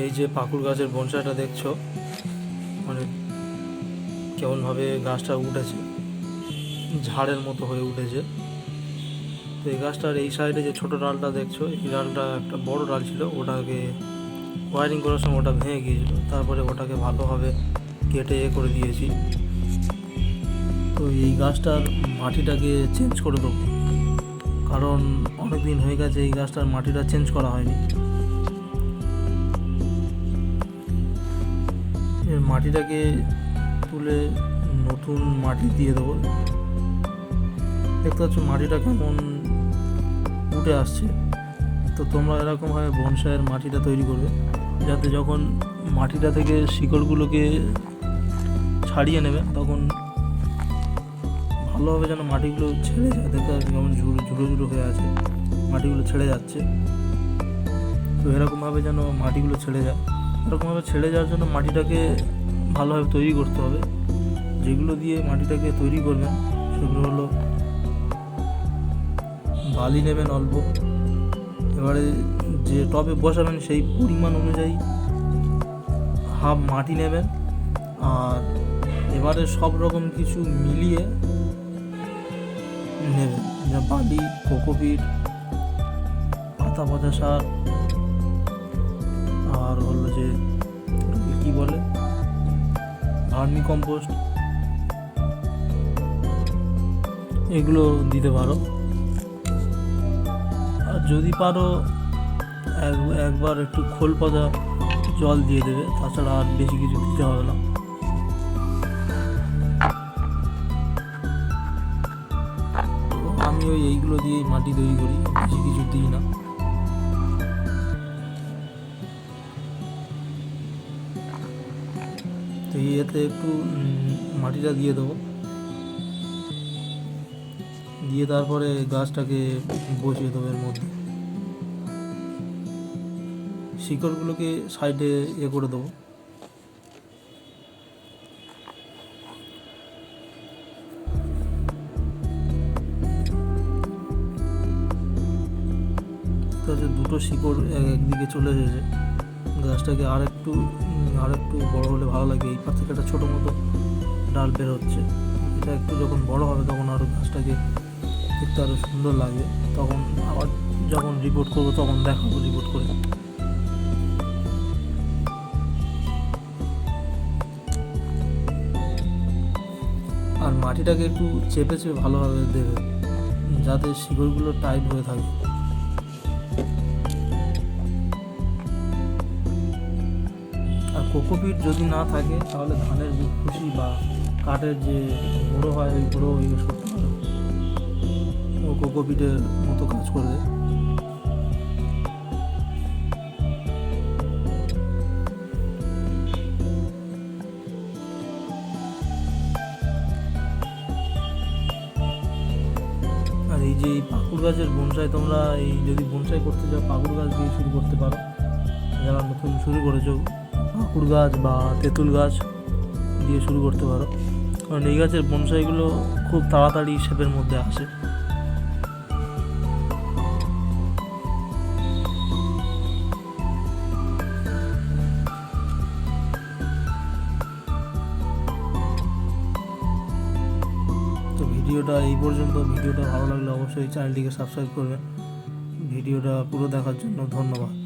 এই যে পাকুড় গাছের বনসাটা দেখছ মানে কেমনভাবে গাছটা উঠেছে, ঝাড়ের মতো হয়ে উঠেছে। তো এই গাছটার এই সাইডে যে ছোট ডালটা দেখছ, এই ডালটা একটা বড় ডাল ছিল, ওটাকে ওয়ারিং করার সময় ওটা ভেঙে গিয়েছিল, তারপরে ওটাকে ভালোভাবে কেটে এ করে দিয়েছি। তো এই গাছটার মাটিটাকে চেঞ্জ করে দেবো। কারণ অনেক দিন হয়ে গেছে এই গাছটার মাটিটা চেঞ্জ করা হয়নি। মাটিটাকে তুলে নতুন মাটি দিয়ে দেবো। দেখতে পাচ্ছ মাটিটা কেমন উঠে আসছে। তো তোমরা এরকমভাবে বনসাইয়ের মাটিটা তৈরি করবে, যাতে যখন মাটিটা থেকে শিকড়গুলোকে ছাড়িয়ে নেবে, তখন ভালোভাবে যেন মাটিগুলো ছেড়ে যায়। দেখতে পাচ্ছ কেমন ঝুড়ো ঝুড়ো ঝুড়ো হয়ে আছে, মাটিগুলো ছেড়ে যাচ্ছে। তো এরকমভাবে যেন মাটিগুলো ছেড়ে যায়। এরকমভাবে ছেড়ে যাওয়ার জন্য মাটিটাকে ভালোভাবে তৈরি করতে হবে। যেগুলো দিয়ে মাটিটাকে তৈরি করবেন, সেগুলো হলো বালি নেবেন অল্প। এবারে যে টবে বসাবেন সেই পরিমাণ অনুযায়ী হাফ মাটি নেবেন। আর এবারে সব রকম কিছু মিলিয়ে নেবেন। বালি, কোকোপিট, পাতা, পচা সার আর হলো যে কি বলে? ভার্মি কম্পোস্ট এগুলো দিতে পারো। আর যদি পারো, এক- একবার একটু খোল পাতা জল দিয়ে দেবে, তাছাড়া আর বেশি কিছু দিতে হবে না। আমি ওই এইগুলো দিয়েই মাটি তৈরি করি, বেশি কিছু দিই না। তো ইয়েতে একটু মাটিটা দিয়ে দেবো। দিয়ে তারপরে গাছটাকে বসিয়ে দেবো এর মধ্যে। শিকড়গুলোকে সাইডে ইয়ে করে দেবো। দুটো শিকড় এক একদিকে চলে এসেছে। গাছটাকে আর একটু আর একটু বড় হলে ভালো লাগে। এই পাশ থেকে একটা ছোটো মতো ডাল বের হচ্ছে। এটা একটু যখন বড় হবে তখন আরও গাছটাকে দেখতে আরও সুন্দর লাগবে। তখন আবার যখন রিপোর্ট করব তখন দেখাবো রিপোর্ট করে। আর মাটিটাকে একটু চেপে চেপে ভালোভাবে দেবে, যাতে শিকড়গুলো টাইট হয়ে থাকে। কোকোপিট যদি না থাকে, তাহলে ধানের যে খুশি বা কাঠের যে গুঁড়ো হয়, ওই গুঁড়ো করতে পারো। ও কোকোপিটের মতো কাজ করবে। আর এই যে গাছের বনসাই, তোমরা এই যদি বনসাই করতে চাও, পাকুড় গাছ দিয়ে শুরু করতে পারো। যারা নতুন শুরু করেছ পাকুড় গাছ বা তেঁতুল গাছ দিয়ে শুরু করতে পারো। কারণ এই গাছের বনসাইগুলো খুব তাড়াতাড়ি শেপের মধ্যে আসে। তো ভিডিওটা এই পর্যন্ত। ভিডিওটা ভালো লাগলে অবশ্যই চ্যানেলটিকে সাবস্ক্রাইব করবেন। ভিডিওটা পুরো দেখার জন্য ধন্যবাদ।